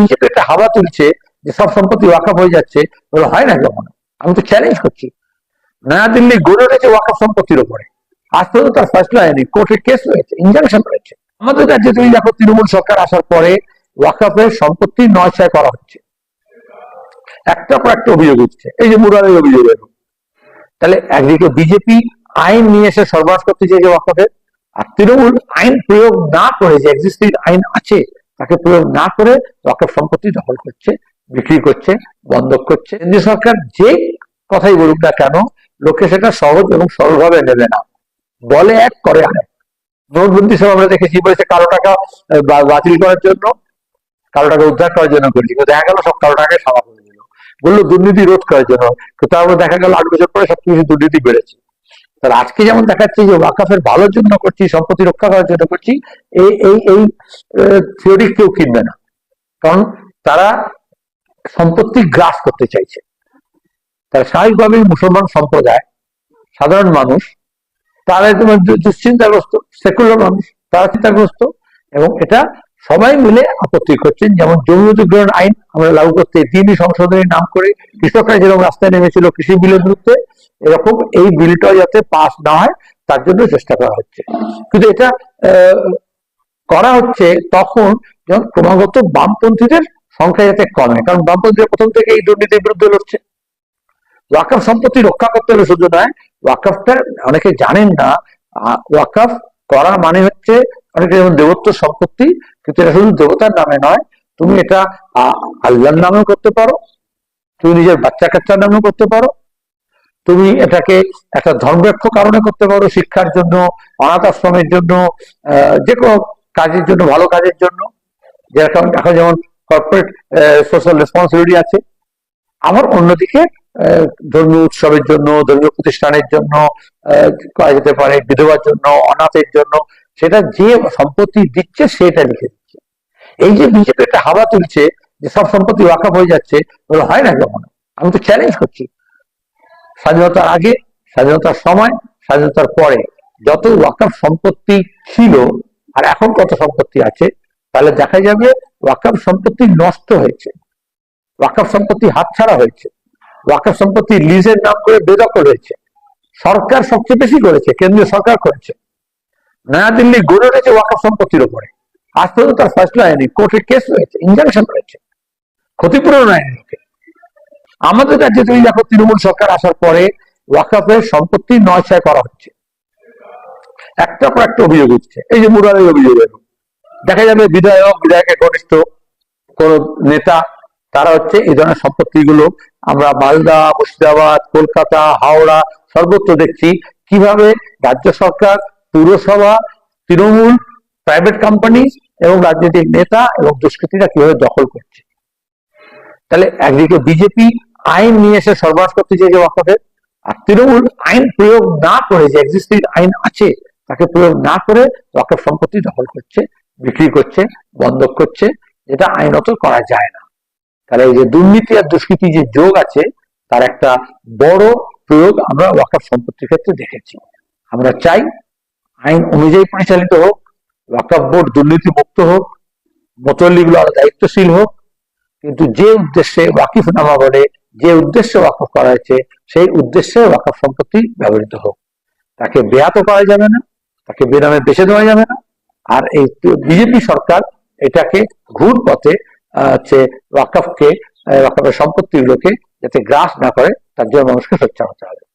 BJP একটা হাওয়া তুলছে যে সব সম্পত্তি ওয়াকাফ হয়ে যাচ্ছে হয় না কখনো? আমি তো চ্যালেঞ্জ করছি। নয়াদিল্লি গড়ে রয়েছে ওয়াকাফ সম্পত্তির উপরে। আজ পর্যন্ত তার ফয়সলা হয়নি কোর্টে কেস রয়েছে ইনজাংশন রয়েছে। আমাদের রাজ্যে তুমি দেখো তৃণমূল সরকার আসার পরে ওয়াকাফের সম্পত্তি নয় ছয় করা হচ্ছে। একটা পর একটা অভিযোগ উঠছে। এই যে মুরারের অভিযোগ এলো তাহলে একদিকে বিজেপি আইন নিয়ে এসে সর্বনাশ করতে চাইছে ওয়াকাফের, আর তৃণমূল আইন প্রয়োগ না করে যে এক্সিস্টিং আইন আছে তাকে প্রয়োগ না করে ওয়াকাফ সম্পত্তি দখল করছে, বিক্রি করছে, বন্ধক করছে। কেন্দ্রীয় সরকার যে কথাই বলুক না কেন, লোকে সেটা সহজ এবং সরলভাবে নেবে না। বলে এক, করে আরেক। নোটবন্দি সব আমরা দেখেছি, বলেছে কারও টাকা বাতিল করার জন্য, কালো টাকা উদ্ধার করার জন্য করেছি। কিন্তু দেখা গেল সব কালো টাকায় সামা করে দিল বলল দুর্নীতি রোধ করার জন্য। কিন্তু তারপরে দেখা গেল আট বছর পরে সবকিছু দুর্নীতি বেড়েছে। তাহলে আজকে যেমন দেখাচ্ছে যে ওয়াকাফের ভালোর জন্য করছি, সম্পত্তি রক্ষা করার জন্য করছি, এই এই এই থিওরি কেউ কিনবে না। কারণ তারা সম্পত্তি গ্রাস করতে চাইছে। তারা স্বাভাবিকভাবেই মুসলমান সম্প্রদায়, সাধারণ মানুষ, তারা দুশ্চিন্তাগ্রস্ত সেকুলার মানুষ, তারা চিন্তাগ্রস্ত এবং এটা সবাই মিলে আপত্তি করছেন, যেমন জমি অধিগ্রহণ আইন আমরা লাগু করতে তিনটি সংশোধনের নাম করে কৃষকরা যেরকম রাস্তায় নেমেছিল কৃষি বিলের বিরুদ্ধে, এরকম এই বিলটা যাতে পাস না হয়, তার জন্য চেষ্টা করা হচ্ছে। কিন্তু এটা করা হচ্ছে তখন যখন ক্রমাগত বামপন্থীদের সংখ্যা যাতে কমে, কারণ বামপন্থীরা প্রথম থেকে এই দুর্নীতির বিরুদ্ধে লড়ছে। ওয়াকাফ সম্পত্তি রক্ষা করতে হলে শুধু নয়, ওয়াকাফটা অনেকে জানেন না ওয়াকাফ করা মানে হচ্ছে অনেকে যেমন দেবত্ব সম্পত্তি, কিন্তু এটা শুধু দেবতার নামে নয়, তুমি এটা আল্লাহর নামেও করতে পারো, তুমি নিজের বাচ্চা কাচ্চার নামেও করতে পারো, তুমি এটাকে একটা ধর্মরক্ষ কারণে করতে পারো, শিক্ষার জন্য, অনাথ আশ্রমের জন্য যে কোনো কাজের জন্য, ভালো কাজের জন্য। যেরকম এখন যেমন কর্পোরেট সোশ্যাল রেসপন্সিবিলিটি আছে। আবার অন্যদিকে ধর্মীয় উৎসবের জন্য, ধর্মীয় প্রতিষ্ঠানের জন্য করা যেতে পারে, বিধবার জন্য, অনাথের জন্য, সেটা যে সম্পত্তি দিচ্ছে সেটা লিখে দিচ্ছে। এই যে বিজেপি একটা হাওয়া তুলছে, যে সব সম্পত্তি ওয়াকাফ হয়ে যাচ্ছে, ওগুলো হয় না কখনো? আমি তো চ্যালেঞ্জ করছি। স্বাধীনতার আগে, স্বাধীনতার সময়, স্বাধীনতার পরে যত ওয়াকাফ সম্পত্তি ছিল, আর এখন কত সম্পত্তি আছে, তাহলে দেখা যাবে ওয়াকাফ সম্পত্তি নষ্ট হয়েছে। ওয়াকাফ সম্পত্তি হাতছাড়া হয়েছে। ওয়াকাফ সম্পত্তি লিজের নাম করে বেদখল হয়েছে। সরকার সবচেয়ে বেশি করেছে, কেন্দ্রীয় সরকার করেছে। নয়াদিল্লি গড়ে রয়েছে ওয়াকাফ সম্পত্তির উপরে। আজ পর্যন্ত তার ফয়সলা হয়নি কোর্টে কেস রয়েছে ইনজাংশন রয়েছে। ক্ষতিপূরণ হয়নি আমাদের রাজ্যে তুমি দেখো তৃণমূল সরকার আসার পরে ওয়াকাফের সম্পত্তি নয় ছয় করা হচ্ছে। একটা পর একটা অভিযোগ উঠছে। এই যে মুরারের অভিযোগ এলো দেখা যাবে বিধায়ক, বিধায়কের ঘনিষ্ঠ কোন নেতা, তারা হচ্ছে এই ধরনের সম্পত্তিগুলো আমরা মালদা, মুর্শিদাবাদ, কলকাতা, হাওড়া সর্বত্র দেখছি কীভাবে রাজ্য সরকার, পুরসভা, তৃণমূল প্রাইভেট কোম্পানি এবং রাজনৈতিক নেতা এবং দুষ্কৃতীরা কীভাবে দখল করছে। তাহলে একদিকে বিজেপি আইন নিয়ে এসে সর্বনাশ করতে চাইছে ওয়াকফের আর তৃণমূল আইন প্রয়োগ না করে যে এক্সিস্টিং আইন আছে, তাকে প্রয়োগ না করে ওয়াকফ সম্পত্তি দখল করছে, বিক্রি করছে, বন্ধক করছে, যেটা আইনত করা যায় না। তাহলে এই যে দুর্নীতি আর দুষ্কৃতি যে যোগ আছে, তার একটা বড় প্রয়োগ আমরা ওয়াকফ সম্পত্তির ক্ষেত্রে দেখেছি। আমরা চাই আইন অনুযায়ী পরিচালিত হোক, ওয়াকফ বোর্ড দুর্নীতি মুক্ত হোক মোতল্লিগুলো আরও দায়িত্বশীল হোক, কিন্তু যে উদ্দেশ্যে ওয়াকিফ নামা বলে, যে উদ্দেশ্যে ওয়াকফ করা হয়েছে, সেই উদ্দেশ্যে ওয়াকফ সম্পত্তি ব্যবহৃত হোক। তাকে বেয়াত করা যাবে না, তাকে বেনামে বেছে দেওয়া যাবে না। আর এই বিজেপি সরকার এটাকে ঘুর পথে হচ্ছে ওয়াকফকে ওয়াকফের সম্পত্তিগুলোকে যাতে গ্রাস না করে তার জন্য মানুষকে সোচ্চার হতে হবে।